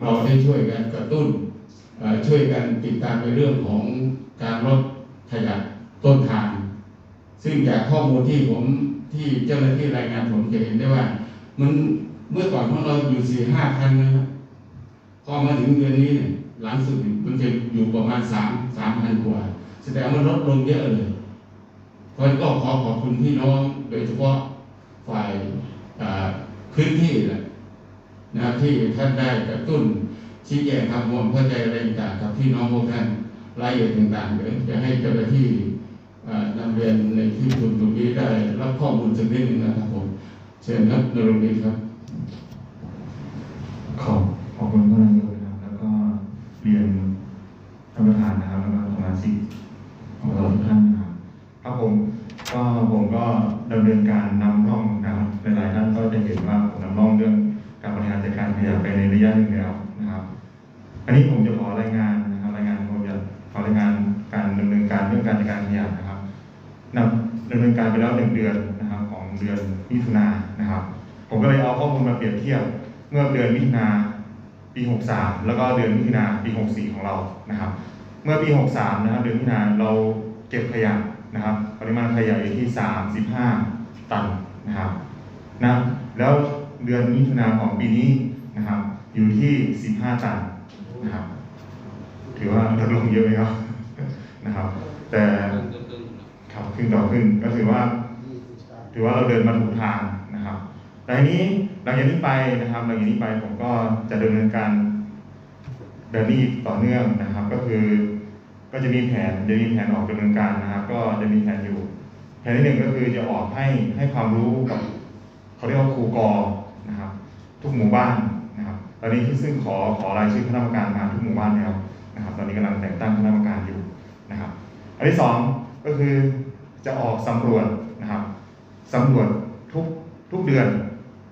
เราได้ช่วยกันกระตุ้นช่วยกันติดตามในเรื่องของการลดขยะต้นทาง ซึ่งจากข้อมูลที่ผมที่เจ้าหน้าที่รายงานผมจะเห็นได้ว่า มันเมื่อก่อนของเราอยู่สี่ห้าพันนะครับพอมาถึงเดือนนี้เนี่ยหลังสุดมันจะอยู่ประมาณสามสามพันกว่าแสดงว่าลดลงเยอะเลยเพราะฉะนั้นก็ขอขอบคุณพี่น้องโดยเฉพาะฝ่ายพื้นที่แหละ นะครับที่ท่านได้กระตุ้นชี้แจงทำความเข้าใจอะไรต่างๆกับพี่น้องพวกท่านรายละเอียดต่างๆเดี๋ยวจะให้เจ้าหน้าที่อ่านำเรียนในที่คุณตรงนี้ได้รับข้อมูลสักนิดนึงนะครับผมเชิญครับนรงค์ดีครับขอบ การบริหารจัดการขยะไปในระยะหนึ่งแล้วนะครับ อันนี้ผมจะขอรายงานนะครับรายงานผมจะขอรายงานการดำเนินการเรื่องการจัดการขยะนะครับนำดำเนินการไปแล้วหนึ่งเดือนนะครับ ของเดือนมิถุนานนะครับ ผมก็เลยเอาข้อมูลมาเปรียบเทียบเมื่อเดือนมิถุนาปี 63 แล้วก็เดือนมิถุนาปี 64 ของเรานะครับ เมื่อปี 63 นะครับ เดือนมิถุนาเราเก็บขยะนะครับ ปริมาณขยะอยู่ที่ 35 ตันนะครับนะแล้ว เดือนมิถุนาของปีนี้นะครับ อยู่ที่ 15 ตันนะครับ ถือว่าลดลงเยอะไหมครับนะครับ แต่ครับขึ้นต่อขึ้นก็ถือว่า ถือว่าเราเดินมาถูกทางนะครับแต่ทีนี้หลังจากนี้ไปนะครับ หลังจากนี้ไปผมก็จะดำเนินการเดินนี้ต่อเนื่องนะครับ ก็คือ ก็จะมีแผนจะมีแผนออกดำเนินการนะครับ ก็จะมีแผนอยู่ แผนที่หนึ่งก็คือจะออกให้ให้ความรู้กับเขาเรียกว่าครูกอนะครับ ทุกหมู่บ้านนะครับตอนนี้ที่ซึ่งขอขอรายชื่อคณะกรรมการมาทุกหมู่บ้านแล้วนะครับ ตอนนี้กำลังแต่งตั้งคณะกรรมการอยู่นะครับ อันที่สองก็คือจะออกสำรวจนะครับสำรวจทุกทุกเดือน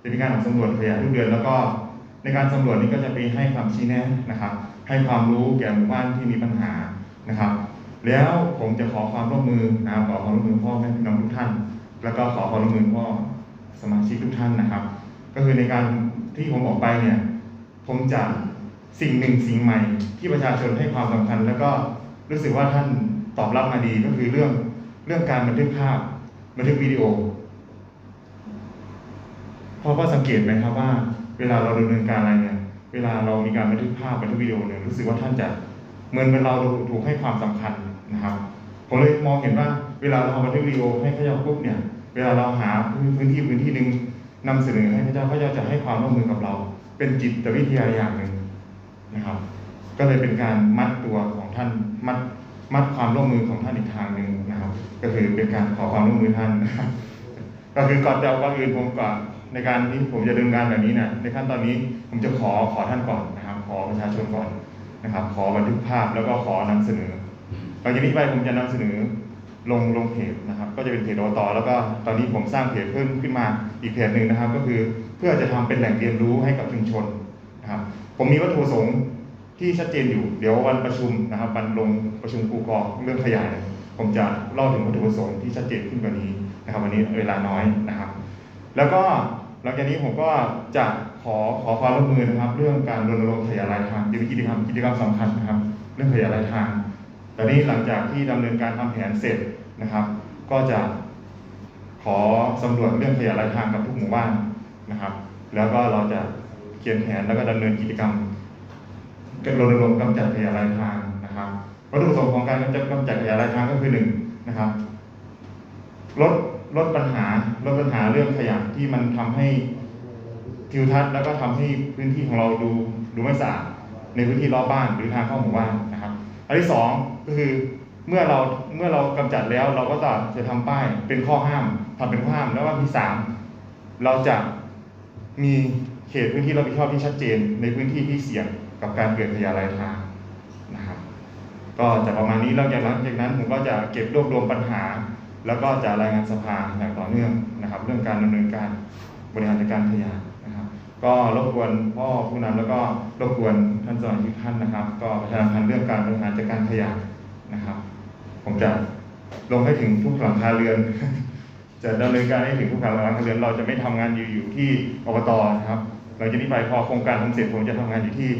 จะมีการออกสำรวจขยะทุกเดือน แล้วก็ในการสำรวจนี้ก็จะไปให้ความชี้แนะนะครับ ให้ความรู้แก่หมู่บ้านที่มีปัญหานะครับ แล้วผมจะขอความร่วมมือนะครับขอความร่วมมือพ่อแม่พี่น้องทุกท่าน แล้วก็ขอความร่วมมือพ่อสมาชิกทุกท่านนะครับ ก็คือในการ ที่ผมออกไปเนี่ยผมจะสิ่งหนึ่งสิ่งใหม่ที่ประชาชนให้ความสำคัญ แล้วก็รู้สึกว่าท่านตอบรับมาดีก็คือเรื่องเรื่องการบันทึกภาพบันทึกวิดีโอเพอก็สังเกตไหมครับว่า เวลาเราดำเนินการอะไรเนี่ย เวลาเรามีการบันทึกภาพบันทึกวิดีโอเนี่ยรู้สึกว่าท่านจะเหมือนเป็นเราถูกให้ความสำคัญนะครับผมเลยมองเห็นว่า เวลาเราบันทึกวิดีโอให้พระเจ้าปุ๊บเนี่ย เวลาเราหาพื้นที่พื้นที่หนึ่ง นำเสนอให้พระเจ้าพระเจ้าจะให้ความร่วมมือกับเรา เป็นจิตวิทยาอย่างหนึ่งนะครับ ก็เลยเป็นการมัดตัวของท่านมัดมัดความร่วมมือของท่านอีกทางหนึ่งนะครับ ก็คือเป็นการขอความร่วมมือท่านนะครับก็คือก่อนจะก่อนอื่นผมก่อนในการที่ผมจะดำเนินการแบบนี้เนี่ยในขั้นตอนนี้ผมจะขอขอท่านก่อนนะครับ ขอประชาชนก่อนนะครับ ขอบันทึกภาพแล้วก็ขอนำเสนอหลังจากนี้ไปผมจะนำเสนอ ลงลงเพจนะครับ ก็จะเป็นเพจอบตแล้วก็ตอนนี้ผมสร้างเพจเพิ่มขึ้นมาอีกเพจหนึ่งนะครับ ก็คือเพื่อจะทำเป็นแหล่งเรียนรู้ให้กับชุมชนนะครับ ผมมีวัตถุประสงค์ที่ชัดเจนอยู่เดี๋ยววันประชุมนะครับวันลงประชุมครูกองเรื่องขยายผมจะเล่าถึงวัตถุประสงค์ที่ชัดเจนขึ้นกว่านี้นะครับ วันนี้เวลาน้อยนะครับ แล้วก็หลังจากนี้ผมก็จะขอขอความร่วมมือนะครับ เรื่องการรณรงค์ขยะรายทางจะมีกิจกรรมกิจกรรมสำคัญนะครับ เรื่องขยะรายทาง ตอนนี้หลังจากที่ดำเนินการทำแผนเสร็จนะครับ ก็จะขอสำรวจเรื่องขยะรายทางกับทุกหมู่บ้านนะครับ แล้วก็เราจะเขียนแผนแล้วก็ดำเนินกิจกรรมรณรงค์กำจัดขยะรายทางนะครับวัตถุประสงค์ของการกำจัดกำจัดขยะรายทางก็คือหนึ่งนะครับลดลดปัญหาลดปัญหาเรื่องขยะที่มันทำให้ทิวทัศน์แล้วก็ทำให้พื้นที่ของเราดูดูไม่สะอาดในพื้นที่รอบบ้านหรือทางเข้าหมู่บ้านนะครับ อันที่สอง ก็คือเมื่อเราเมื่อเรากำจัดแล้ว เราก็จะจะทำป้ายเป็นข้อห้ามทำเป็นข้อห้ามแล้วว่าที่สามเราจะมีเขตพื้นที่รับผิดชอบที่ชัดเจน ในพื้นที่ที่เสี่ยงกับการเกิดขยะรายทางนะครับ ก็จะประมาณนี้แล้วจากหลังจากนั้นผมก็จะเก็บรวบรวมปัญหา แล้วก็จะรายงานสภาอย่างต่อเนื่องนะครับ เรื่องการดำเนินการบริหารจัดการขยะนะครับ ก็รบกวนพ่อผู้นำแล้วก็รบกวนท่านสมาชิกท่านนะครับ ก็ประชาสัมพันธ์เรื่องการบริหารจัดการขยะนะครับ ผมจะลงให้ถึงทุกหลังคาเรือน จะดำเนินการให้ถึงทุกหลังคาเรือน เราจะไม่ทำงานอยู่อยู่ที่อบตนะครับหลังจากนี้ไปพอโครงการผมเสร็จผมจะทำงานอยู่ที่